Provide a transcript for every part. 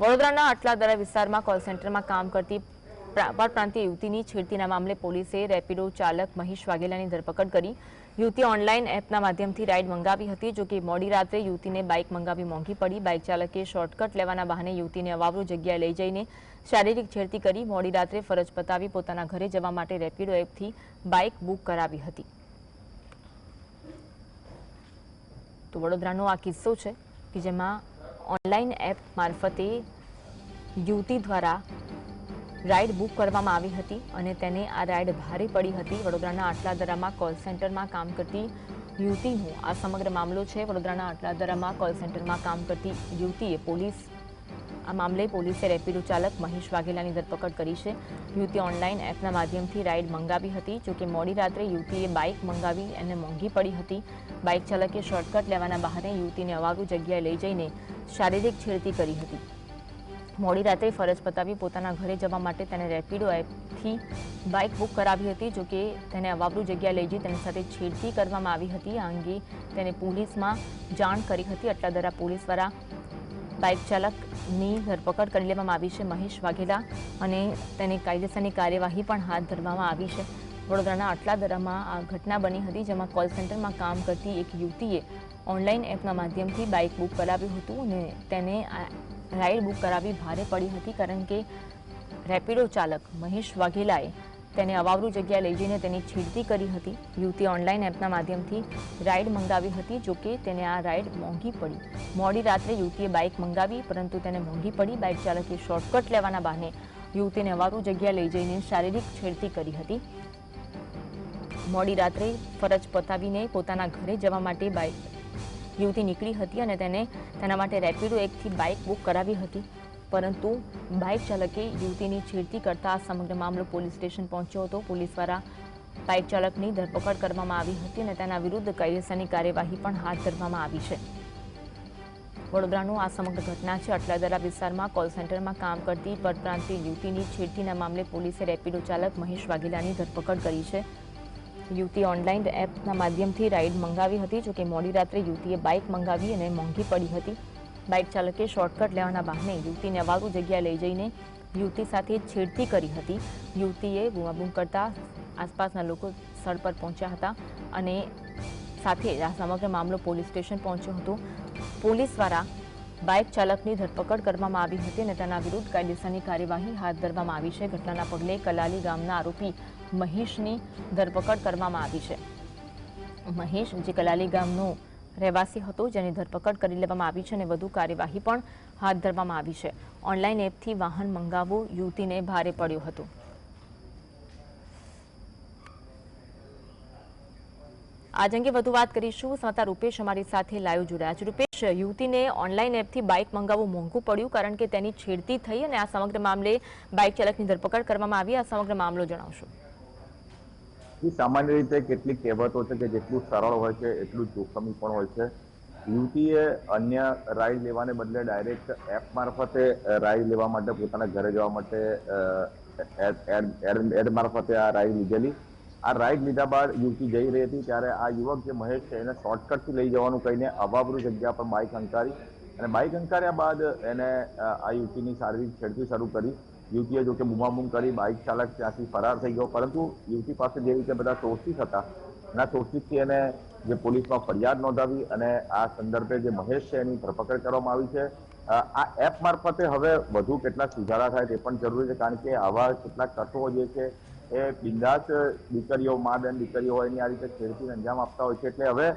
વડોદરાના આટલાદરા વિસ્તારમાં કોલ સેન્ટરમાં કામ કરતી પ્રા- પરપ્રાંતીય યુવતીની છેડતીના મામલે પોલીસે રેપિડો ચાલક મહેશ વાઘેલાની ધરપકડ કરી. યુવતી ઓનલાઈન એપના માધ્યમથી રાઇડ મંગાવી હતી જો કે મોડી રાત્રે યુવતીને બાઇક મંગાવી મોંઘી પડી. બાઇક ચાલકે શોર્ટકટ લેવાના બહાને યુવતીને અવાવરૂ જગ્યાએ લઈ જઈને શારીરિક છેડતી કરી. મોડી રાત્રે ફરજ પતાવી પોતાના ઘરે જવા માટે રેપિડો એપથી બાઇક બુક કરાવી હતી. તો વડોદરાનો આ કિસ્સો છે કે જેમાં ઓનલાઈન એપ મારફતે યુવતી દ્વારા રાઇડ બુક કરવામાં આવી હતી અને તેને આ રાઇડ ભારે પડી હતી. વડોદરાના આટલાદરામાં કોલ સેન્ટરમાં કામ કરતી યુવતીનો આ સમગ્ર મામલો છે. વડોદરાના આટલાદરામાં કોલ સેન્ટરમાં કામ કરતી યુવતીએ પોલીસ આ મામલે પોલીસે રેપિડો ચાલક મહેશ વાઘેલાની ધરપકડ કરી છે. યુવતી ઓનલાઈન એપના માધ્યમથી રાઇડ મંગાવી હતી જોકે મોડી રાત્રે યુવતીએ બાઇક મંગાવી અને મોંઘી પડી હતી. બાઇક ચાલકે શોર્ટકટ લેવાના બહાને યુવતીને અવાગુ જગ્યાએ લઈ જઈને શારીરિક છેડતી કરી હતી. મોડી રાત્રે ફરજ પતાવી પોતાના ઘરે જવા માટે તેને રેપિડો એપથી બાઇક બુક કરાવી હતી જોકે તેને અવાવરૂ જગ્યાએ લઈ જઈ તેની સાથે છેડતી કરવામાં આવી હતી. આ અંગે તેને પોલીસમાં જાણ કરી હતી. અટલાદરા પોલીસ દ્વારા બાઇક ચાલકની ધરપકડ કરી લેવામાં આવી છે. મહેશ વાઘેલા અને તેની કાયદેસરની કાર્યવાહી પણ હાથ ધરવામાં આવી છે. વડોદરાના અટલાદરામાં આ ઘટના બની હતી જેમાં કોલ સેન્ટરમાં કામ કરતી એક યુવતીએ ઓનલાઈન એપના માધ્યમથી બાઇક બુક કરાવ્યું હતું અને તેને રાઇડ બુક કરાવી ભારે પડી હતી કારણ કે રેપિડો ચાલક મહેશ વાઘેલાએ તેને અવાવરૂ જગ્યાએ લઈ જઈને તેની છેડતી કરી હતી. યુવતી ઓનલાઈન એપના માધ્યમથી રાઇડ મંગાવી હતી જોકે તેને આ રાઇડ મોંઘી પડી. મોડી રાત્રે યુવતીએ બાઇક મંગાવી, પરંતુ તેને મોંઘી પડી. બાઇક ચાલકે શોર્ટકટ લેવાના બહાને યુવતીને અવાવરૂ જગ્યાએ લઈ જઈને શારીરિક છેડતી કરી હતી. મોડી રાત્રે ફરજ પતાવીને પોતાના ઘરે જવા માટે બાઇક યુવતી નીકળી હતી અને તેને તેના માટે રેપિડો એકથી બાઇક બુક કરાવી હતી. પરંતુ બાઇક ચાલકે યુવતીની છેડતી કરતા સમગ્ર મામલો પોલીસ સ્ટેશન પહોંચ્યો હતો. પોલીસ દ્વારા બાઇક ચાલકની ધરપકડ કરવામાં આવી હતી અને તેના વિરુદ્ધ કાયદેસરની કાર્યવાહી પણ હાથ ધરવામાં આવી છે. વડોદરાનું આ સમગ્ર ઘટના છે. અટલાદરા વિસ્તારમાં કોલ સેન્ટરમાં કામ કરતી પરપ્રાંતીય યુવતીની છેડતીના મામલે પોલીસે રેપિડો ચાલક મહેશ વાઘેલાની ધરપકડ કરી છે. યુવતી ઓનલાઈન એપના માધ્યમથી રાઇડ મંગાવી હતી, જોકે મોડી રાત્રે યુવતીએ બાઇક મંગાવી અને મોંઘી પડી હતી. બાઇક ચાલકે શોર્ટકટ લેવાના બહાને યુવતીને અવારું જગ્યાએ લઈ જઈને યુવતી સાથે છેડતી કરી હતી. યુવતીએ બૂમાબૂમ કરતા આસપાસના લોકો સ્થળ પર પહોંચ્યા હતા અને સાથે આ સમગ્ર મામલો પોલીસ સ્ટેશન પહોંચ્યો હતો. પોલીસ દ્વારા બાઇક ચાલકની ધરપકડ કરવામાં આવી હતી અને તેના વિરુદ્ધ કાયદેસરની કાર્યવાહી હાથ ધરવામાં આવી છે. ઘટનાના પગલે કલાલી ગામના આરોપી મહેશની ધરપકડ કરવામાં આવી છે. મહેશ, જે કલાલી ગામનો રહેવાસી હતો જેની ધરપકડ કરી લેવામાં આવી છે અને વધુ કાર્યવાહી પણ હાથ ધરવામાં આવી છે. ઓનલાઈન એપથી વાહન મંગાવવું યુવતીને ભારે પડ્યું હતું. આજ અંગે વધુ વાત કરીશું. સંતા રૂપેશ અમારી સાથે લાઈવ જોડાયા છે. રૂપેશ, યુવતીને ઓનલાઈન એપથી બાઇક મંગાવવું મોંઘું પડ્યું કારણ કે તેની છેડતી થઈ અને આ સમગ્ર મામલે બાઇક ચાલકની ધરપકડ કરવામાં આવી. આ સમગ્ર મામલો જણાવશો. એ સામાન્ય રીતે કેટલીક કહેવતો છે કે જેટલું સરળ હોય છે, એટલું જોખમી પણ હોય છે. યુવતીએ અન્ય રાઈડ લેવાને બદલે ડાયરેક્ટ એપ મારફતે રાઈડ લેવા માટે પોતાના ઘરે જવા માટે એડ- મારફતે આ રાઈડ લીધેલી. આ રાઈડ લીધા બાદ યુવતી જઈ રહી હતી ત્યારે આ યુવક જે મહેશ છે એને શોર્ટકટથી લઈ જવાનું કહીને અવાબરૂ જગ્યા પર બાઇક હંકારી અને બાઇક હંકાર્યા બાદ એને આ યુવતીની શારીરિક છેડતી શરૂ કરી. યુવતીએ જોકે બુમાબુમ કરી બાઇક ચાલક ત્યાંથી ફરાર થઈ ગયો. પરંતુ યુવતી પાસે જે રીતે બધા સોર્સિસ હતા એના સોર્સિસથી એને જે પોલીસમાં ફરિયાદ નોંધાવી અને આ સંદર્ભે જે મહેશ છે એની ધરપકડ કરવામાં આવી છે. આ એપ મારફતે હવે વધુ કેટલા સુધારા થાય તે પણ જરૂરી છે કારણ કે આવા કેટલાક તત્વો જે છે એ બિંદાસ દીકરીઓ મા બેન દીકરીઓ હોય એની આ રીતે ખેડતી અંજામ આપતા હોય છે. એટલે હવે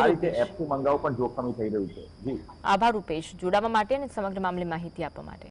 આ રીતે એપથી મંગાવવું પણ જોખમી થઈ રહ્યું છે. જી. આભાર રૂપેશ. જોડાવા માટે અને સમગ્ર મામલે માહિતી આપવા માટે.